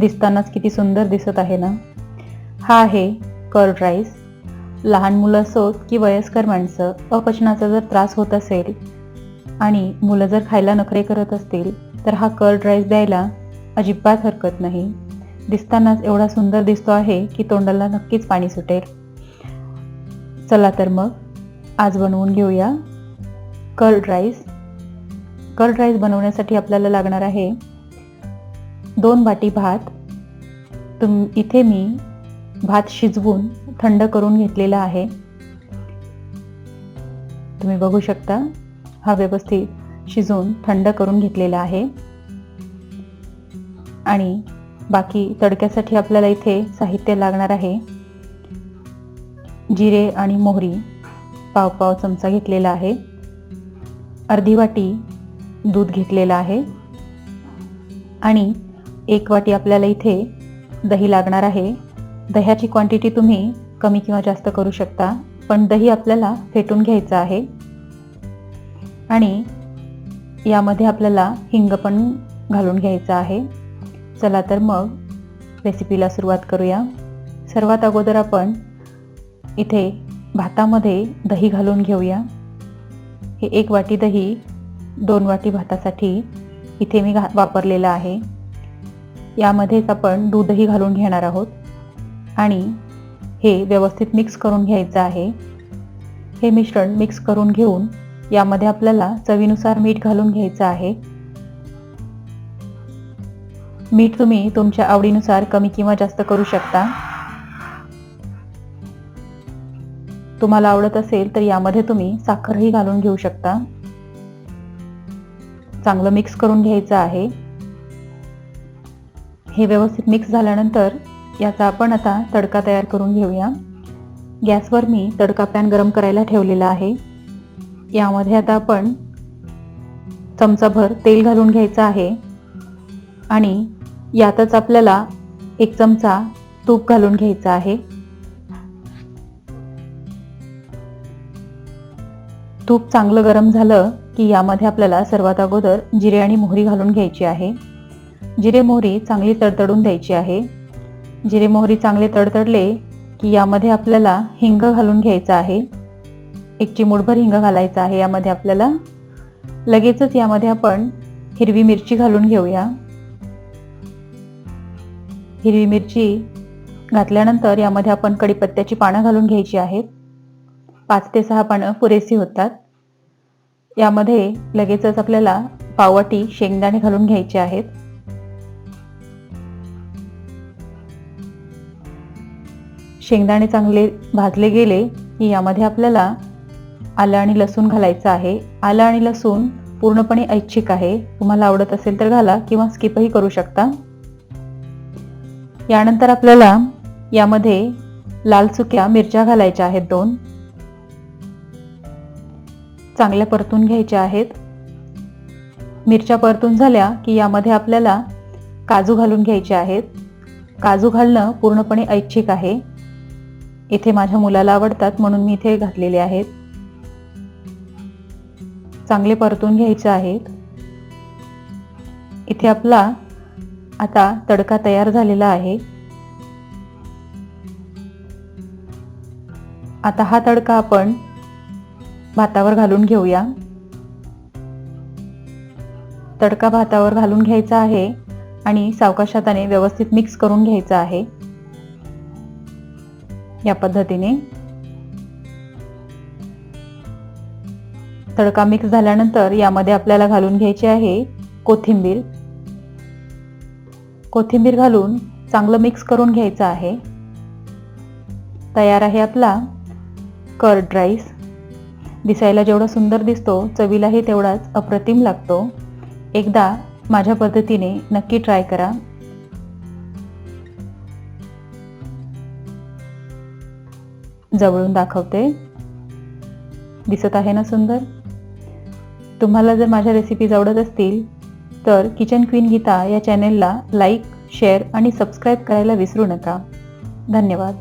दिसतानाच किती सुंदर दिसत आहे ना? हा आहे कर्ड राईस लहान मुलं असोत की वयस्कर माणसं अपचनाचा जर त्रास होत असेल आणि मुलं जर खायला नखरे करत असतील तर हा कर्ड राईस द्यायला अजिबात हरकत नाही. दिसतानाच एवढा सुंदर दिसतो आहे की तोंडाला नक्कीच पाणी सुटेल. चला तर मग आज बनवून घेऊया कर्ड राईस कर्ड राईस बनवण्यासाठी आपल्याला लागणार आहे दोन वाटी भात. तुम इथे मी भात शिजवून थंड करून घेतलेला आहे. तुम्ही बघू शकता हा व्यवस्थित शिजवून थंड करून घेतलेला आहे. आणि बाकी तडक्यासाठी आपल्याला इथे साहित्य लागणार आहे. जिरे आणि मोहरी पाव पाव चमचा घेतलेला आहे. अर्धी वाटी दूध घेतलेलं आहे. आणि एक वाटी आपल्याला इथे दही लागणार आहे. दह्याची क्वांटिटी तुम्ही कमी किंवा जास्त करू शकता पण दही आपल्याला फेटून घ्यायचं आहे. आणि यामध्ये आपल्याला हिंग पण घालून घ्यायचं आहे. चला तर मग रेसिपीला सुरुवात करूया. सर्वात अगोदर आपण इथे भातामध्ये दही घालून घेऊया. हे एक वाटी दही दोन वाटी भातासाठी इथे मी घा वापरलेलं आहे. यामध्येच आपण दूधही घालून घेणार आहोत. आणि हे व्यवस्थित मिक्स करून घ्यायचं आहे. हे मिश्रण मिक्स करून घेऊन यामध्ये आपल्याला चवीनुसार मीठ घालून घ्यायचं आहे. मीठ तुम्ही तुमच्या आवडीनुसार कमी किंवा जास्त करू शकता. तुम्हाला आवडत असेल तर यामध्ये तुम्ही साखरही घालून घेऊ शकता. चांगलं मिक्स करून घ्यायचं आहे. हे व्यवस्थित मिक्स झाल्यानंतर याचा आपण आता तडका तयार करून घेऊया. गॅसवर मी तडका पॅन गरम करायला ठेवलेला आहे. यामध्ये आता आपण चमचाभर तेल घालून घ्यायचं आहे. आणि यातच आपल्याला एक चमचा तूप घालून घ्यायचं आहे. तूप चांगलं गरम झालं की यामध्ये आपल्याला सर्वात अगोदर जिरे आणि मोहरी घालून घ्यायची आहे. जिरे मोहरी चांगली तडतडून द्यायची आहे. जिरे मोहरी चांगले तडतडले की यामध्ये आपल्याला हिंग घालून घ्यायचा आहे. एक चिमूटभर हिंग घालायचा आहे यामध्ये आपल्याला. लगेचच यामध्ये आपण हिरवी मिरची घालून घेऊया. हिरवी मिरची घातल्यानंतर यामध्ये आपण कडीपत्त्याची पानं घालून घ्यायची आहेत. पाच ते सहा पानं पुरेसी होतात. यामध्ये लगेचच आपल्याला पाववाटी शेंगदाणे घालून घ्यायचे आहेत. शेंगदाणे चांगले भाजले गेले की यामध्ये आपल्याला आलं आणि लसूण घालायचं आहे. आलं आणि लसूण पूर्णपणे ऐच्छिक आहे. तुम्हाला आवडत असेल तर घाला किंवा स्किपही करू शकता. यानंतर आपल्याला यामध्ये लाल सुक्या मिरच्या घालायच्या आहेत दोन. चांगल्या परतून घ्यायच्या आहेत. मिरच्या परतून झाल्या की यामध्ये आपल्याला काजू घालून घ्यायचे आहेत. काजू घालणं पूर्णपणे ऐच्छिक आहे. इथे माझ्या मुलाला आवडतात म्हणून मी इथे घातलेले आहेत. चांगले परतून घ्यायचे आहेत. इथे आपला आता तडका तयार झालेला आहे. आता हा तडका आपण भातावर घालून घेऊया. तडका भातावर घालून घ्यायचा आहे आणि सावकाश हाताने व्यवस्थित मिक्स करून घ्यायचा आहे. या पद्धतीने. तडका मिक्स झाल्यानंतर यामध्ये आपल्याला घालून घ्यायचे आहे कोथिंबीर. कोथिंबीर घालून चांगलं मिक्स करून घ्यायचं आहे. तयार आहे आपला कर्ड राईस दिसायला जेवढा सुंदर दिसतो चवीलाही तेवढाच अप्रतिम लागतो. एकदा माझ्या पद्धतीने नक्की ट्राय करा. जवळून दाखवते. दिसत आहे ना सुंदर? तुम्हाला जर माझ्या रेसिपीज आवडत असतील तर किचन क्वीन गीता या चॅनेलला लाईक शेअर आणि सबस्क्राईब करायला विसरू नका. धन्यवाद.